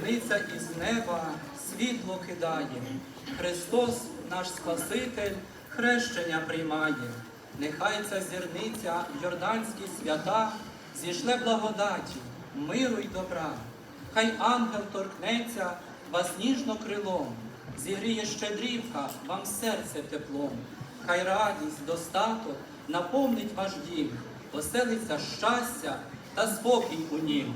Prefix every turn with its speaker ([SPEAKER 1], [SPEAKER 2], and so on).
[SPEAKER 1] Зірниця із неба світло кидає. Христос, наш Спаситель, хрещення приймає. Нехай ця зірниця в Йорданські свята зійшле благодаті, миру й добра. Хай ангел торкнеться вас ніжно крилом, зігріє щедрівка вам серце теплом. Хай радість, достаток наповнить ваш дім, оселиться щастя та спокій у нім.